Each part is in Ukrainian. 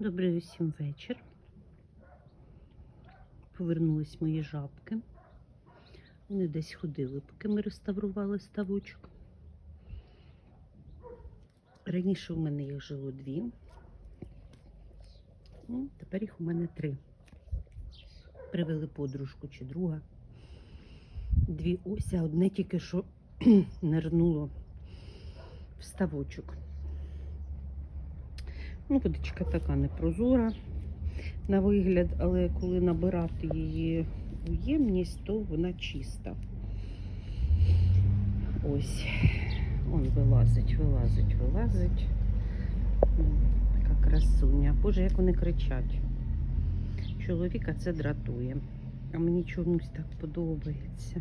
Добрий усім вечір. Повернулись мої жабки. Вони десь ходили, поки ми реставрували ставочок. Раніше у мене їх жило дві. Ну, тепер їх у мене три. Привели подружку чи друга. Дві ось, а одне тільки що нирнуло в ставочок. Ну, водичка така непрозора на вигляд, але коли набирати її у ємність, то вона чиста. Ось. Он вилазить, вилазить, вилазить. Така красуня. Боже, як вони кричать. Чоловіка це дратує. А мені чомусь так подобається.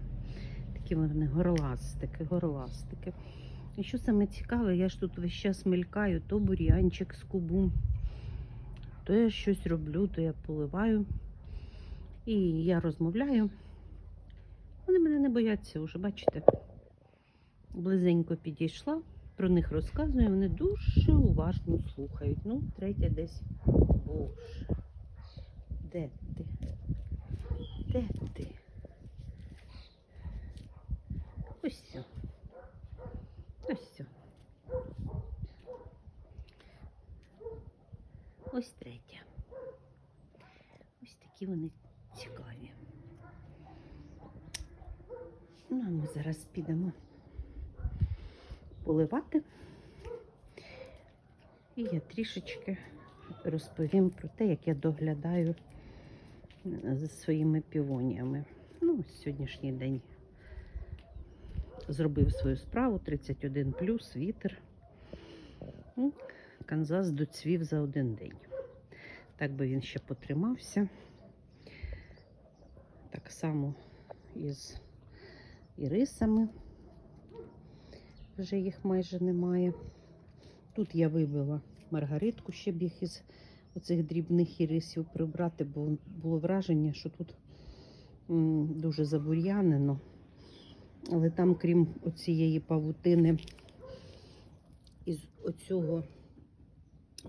Такі вони горластики, горластики. І що саме цікаве, я ж тут весь час мелькаю, то бур'янчик з кубу, то я щось роблю, то я поливаю. І я розмовляю. Вони мене не бояться вже, бачите. Близенько підійшла, про них розказую, вони дуже уважно слухають. Ну, третя десь. Боже. Де ти? Ось все. Ось все. Ось третя. Ось такі вони цікаві. Ну, а ми зараз підемо поливати. І я трішечки розповім про те, як я доглядаю е, за своїми півоніями. Ну, сьогоднішній день зробив свою справу 31 плюс, вітер. Ну, Канзас доцвів за один день. Так би він ще потримався. Так само із ірисами. Вже їх майже немає. Тут я вибила маргаритку, щоб їх із оцих дрібних ірисів прибрати, бо було враження, що тут дуже забур'янено. Але там, крім оцієї павутини, із оцього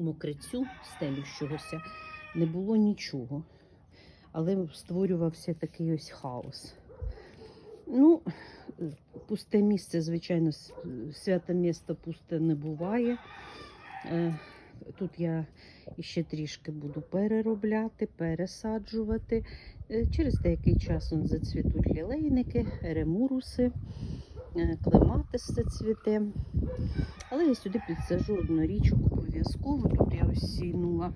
мокрицю стелющогося, не було нічого. Але створювався такий ось хаос. Ну, пусте місце, звичайно, святе місто пусте не буває. Е, Тут я ще трішки буду переробляти, пересаджувати. Е, Через деякий час он зацвітуть лілейники, ремуруси, е, клематис зацвіте. Але я сюди підсажу одну річку обов'язково. Тут я ось сійнула.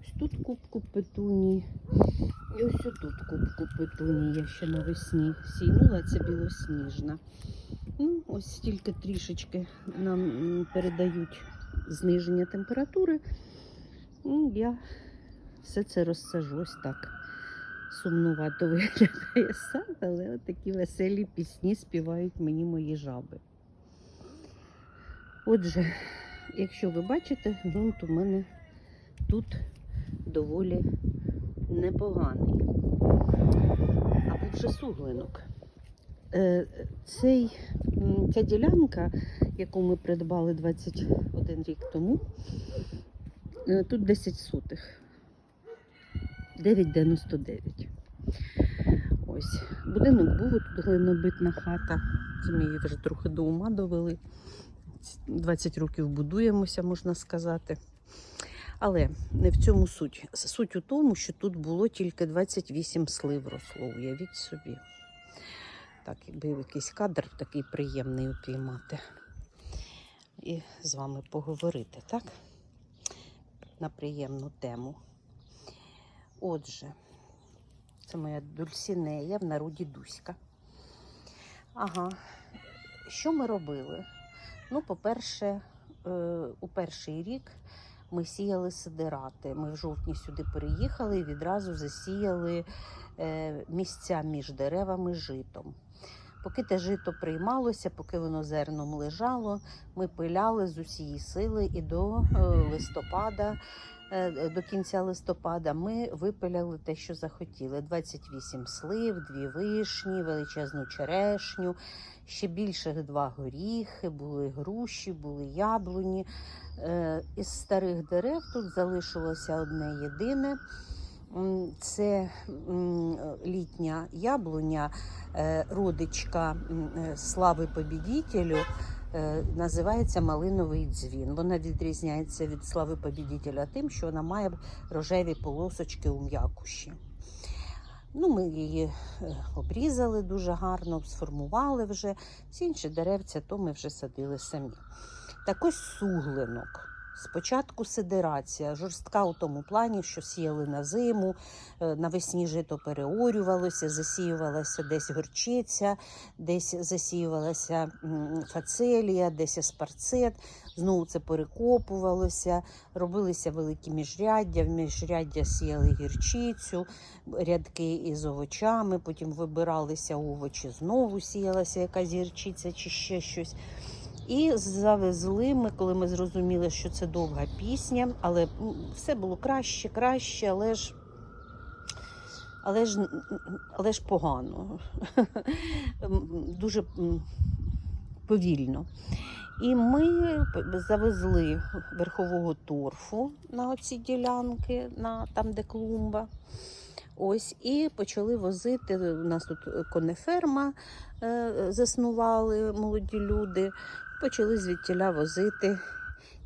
Ось тут кубку петунії. І ось тут кубку петунії я ще навесні сійнула, це білосніжна. Ну, ось тільки трішечки нам передають зниження температури. Ну, я все це розсажу ось так. Сумнувато виглядає сад, але такі веселі пісні співають мені мої жаби. Отже, якщо ви бачите, ґрунт у мене тут доволі непоганий. Або вже суглинок. Е, Цей, ця ділянка, яку ми придбали 21 рік тому, е, тут 10 сотих. 9,99. Ось. Будинок був, тут глинобитна хата. Це ми її вже трохи до ума довели. 20 років будуємося, можна сказати. Але не в цьому суть. Суть у тому, що тут було тільки 28 слив росло, уявіть собі. Так, якби якийсь кадр такий приємний упіймати. І з вами поговорити, так? На приємну тему. Отже, це моя дульсінея в народі Дуська. Ага. Що ми робили? Ну, по-перше, е, у перший рік ми сіяли сидирати. Ми в жовтні сюди переїхали і відразу засіяли е, місця між деревами житом. Поки те жито приймалося, поки воно зерном лежало, ми пиляли з усієї сили і до е, листопада. Е, До кінця листопада ми випиляли те, що захотіли: 28 слив, дві вишні, величезну черешню, ще більше два горіхи, були груші, були яблуні. Е, Із старих дерев тут залишилося одне єдине. Це літня яблуня, е, родичка е, слави побідітелю. Е, Називається малиновий дзвін. Вона відрізняється від слави побідітеля тим, що вона має рожеві полосочки у м'якуші. Ну, ми її е, обрізали дуже гарно, сформували вже. Всі інші деревця то ми вже садили самі. Так ось суглинок. Спочатку сидерація, жорстка у тому плані, що сіяли на зиму, е, навесні жито переорювалося, засіювалася десь горчиця, десь засіювалася фацелія, десь аспарцет, знову це перекопувалося, робилися великі міжряддя, в міжряддя сіяли гірчицю, рядки із овочами, потім вибиралися овочі, знову сіялася якась гірчиця чи ще щось. І завезли ми, коли ми зрозуміли, що це довга пісня, але все було краще, краще, але ж. Але ж, але ж погано, дуже повільно. І ми завезли верхового торфу на оці ділянки, на, там, де клумба. Ось, і почали возити. У нас тут конеферма е, заснували молоді люди. Почали звідтіля возити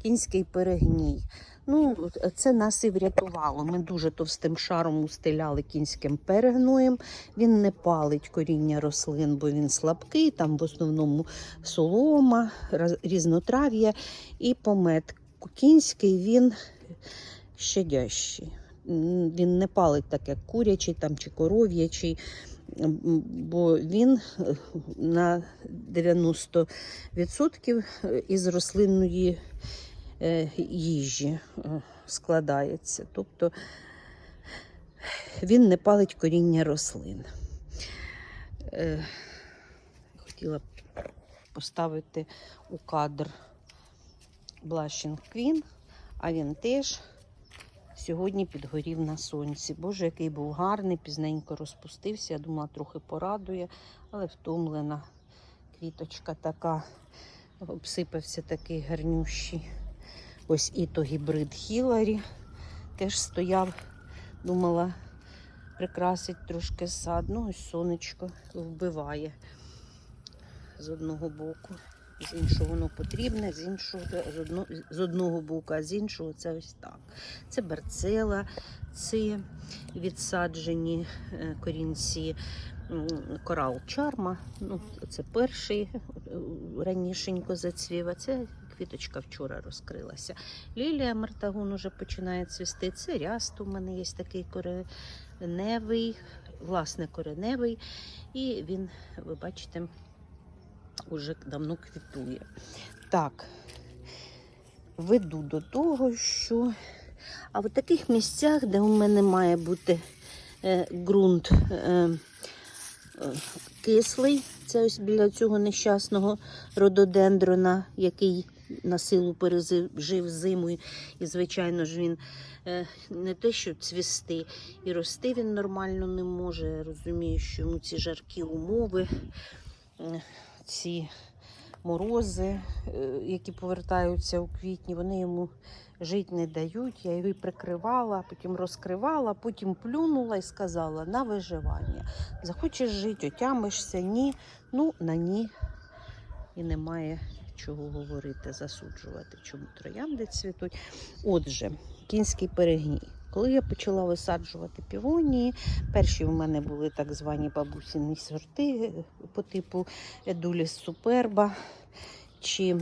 кінський перегній. Ну, це нас і врятувало. Ми дуже товстим шаром устеляли кінським перегноєм. Він не палить коріння рослин, бо він слабкий, там в основному солома, різнотрав'я і помет. Кінський він щадящий. Він не палить так, як курячий там, чи коров'ячий, бо він е, на 90% із рослинної е, їжі е, складається. Тобто він не палить коріння рослин. Е, Хотіла б поставити у кадр Blushing Queen, а він теж сьогодні підгорів на сонці. Боже, який був гарний, пізненько розпустився. Я думала, трохи порадує, але втомлена квіточка така. Обсипався такий гарнющий. Ось і то гібрид Хіларі теж стояв, думала, прикрасить трошки сад. Ну, ось сонечко вбиває з одного боку. З іншого воно потрібне, з іншого з, одно, з одного боку, а з іншого це ось так. Це берцела, це відсаджені е, корінці корал чарма. Ну, це перший е, ранішенько зацвів, а це квіточка вчора розкрилася. Лілія Мартагун уже починає цвісти. Це ряст у мене є такий кореневий, власне, кореневий. І він, ви бачите, уже давно квітує. Так, веду до того, що а в таких місцях, де у мене має бути е, ґрунт е, е, кислий, це ось біля цього нещасного рододендрона, який на силу пережив зиму, і, звичайно ж, він е, не те, що цвісти, і рости він нормально не може. Я розумію, що йому ці жаркі умови, е, ці морози, е, які повертаються у квітні, вони йому жити не дають. Я його прикривала, потім розкривала, потім плюнула і сказала на виживання. Захочеш жити, отямишся, ні. Ну, на ні. І немає чого говорити, засуджувати, чому троянди цвітуть. Отже, кінський перегній. Коли я почала висаджувати півонії, перші в мене були так звані бабусіні сорти е, по типу Едуліс Суперба. Чи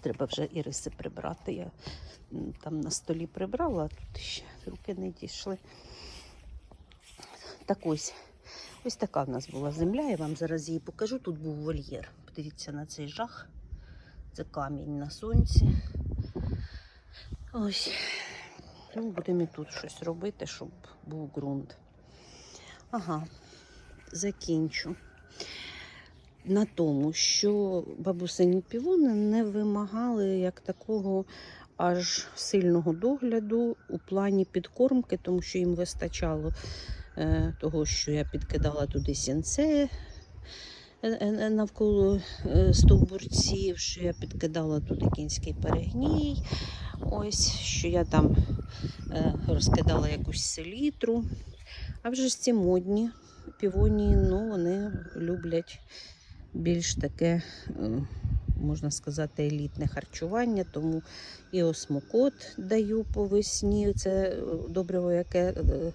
треба вже іриси прибрати. Я там на столі прибрала, а тут ще руки не дійшли. Так ось. Ось така в нас була земля, я вам зараз її покажу. Тут був вольєр. Подивіться на цей жах. Це камінь на сонці. Ось. Ну, будемо і тут щось робити, щоб був ґрунт. Ага. закінчу на тому, що бабусині півони не вимагали як такого аж сильного догляду у плані підкормки, тому що їм вистачало е, того, що я підкидала туди сінце е, е, навколо е, стовбурців, що я підкидала туди кінський перегній. Ось, що я там е, розкидала якусь селітру. А вже ж ці модні півонії, ну, вони люблять більш таке, е, можна сказати, елітне харчування, тому і осмокот даю по весні. Це добриво, яке е,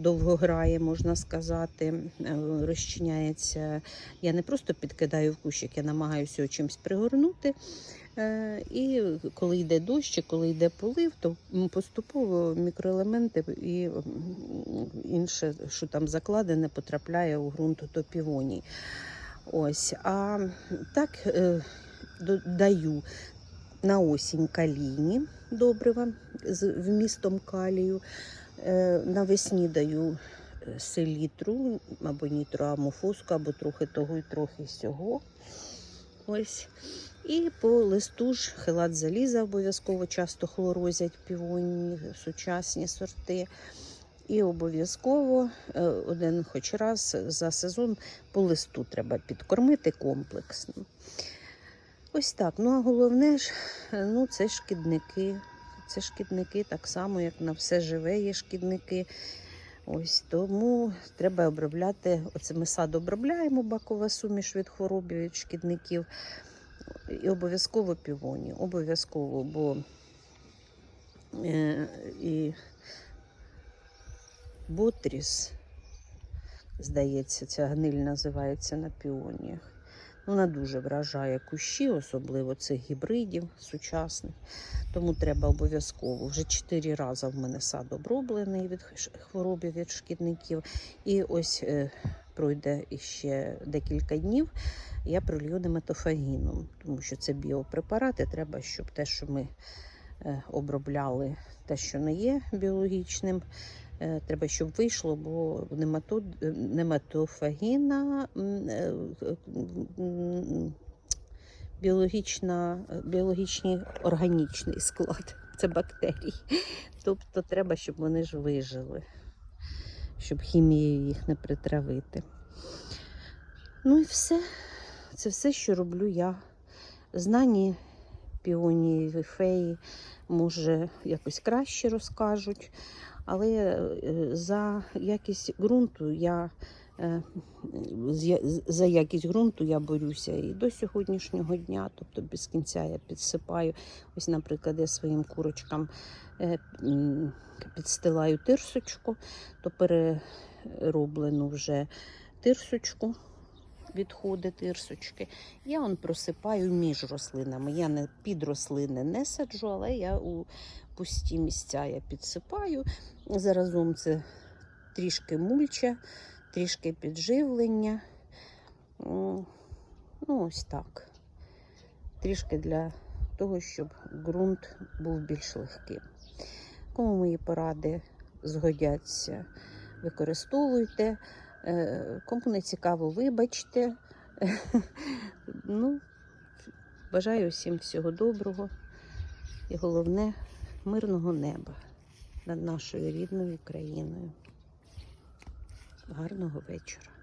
довго грає, можна сказати, е, розчиняється. Я не просто підкидаю в кущик, я намагаюся чимось пригорнути. Е, І коли йде дощ, коли йде полив, то поступово мікроелементи і інше, що там закладене, потрапляє у ґрунт до півоній. Ось, а так е, до- даю на осінь калійні добрива з вмістом калію. Е, Навесні даю е, селітру або нітроамофоску, або трохи того і трохи сього. Ось. І по листу ж хелат заліза обов'язково часто хлорозять півонні, сучасні сорти. І обов'язково е, один хоч раз за сезон по листу треба підкормити комплексно. Ось так. Ну а головне ж, ну, це шкідники. Це шкідники так само, як на все живе є шкідники. Ось тому треба обробляти. Оце ми сад обробляємо, бакова суміш від хвороб від шкідників. І обов'язково півоні. Обов'язково, бо е, і Ботріс, здається, ця гниль називається на піоніях. Вона дуже вражає кущі, особливо цих гібридів сучасних. Тому треба обов'язково. Вже чотири рази в мене сад оброблений від хвороби від шкідників. І ось е, пройде іще декілька днів. Я пролью неметофагіном, тому що це біопрепарати. Треба, щоб те, що ми е, обробляли, те, що не є біологічним, Треба, щоб вийшло, бо немато, нематофагіна е, біологічна, біологічний органічний склад. Це бактерії. Тобто треба, щоб вони ж вижили, щоб хімією їх не притравити. Ну і все. Це все, що роблю я. Знані піонії феї, може, якось краще розкажуть. Але е, за якість ґрунту я е, я- за якість ґрунту я борюся і до сьогоднішнього дня, тобто без кінця я підсипаю. Ось, наприклад, я своїм курочкам е, підстилаю тирсочку, то перероблену вже тирсочку. Відходи тирсочки. Я он просипаю між рослинами. Я не під рослини не саджу, але я у пусті місця я підсипаю. Заразом це трішки мульча, трішки підживлення. Ну, ось так. Трішки для того, щоб ґрунт був більш легким. Кому мої поради згодяться, використовуйте. Е, Кому не цікаво, вибачте. Ну, бажаю всім всього доброго і головне мирного неба над нашою рідною країною. Гарного вечора.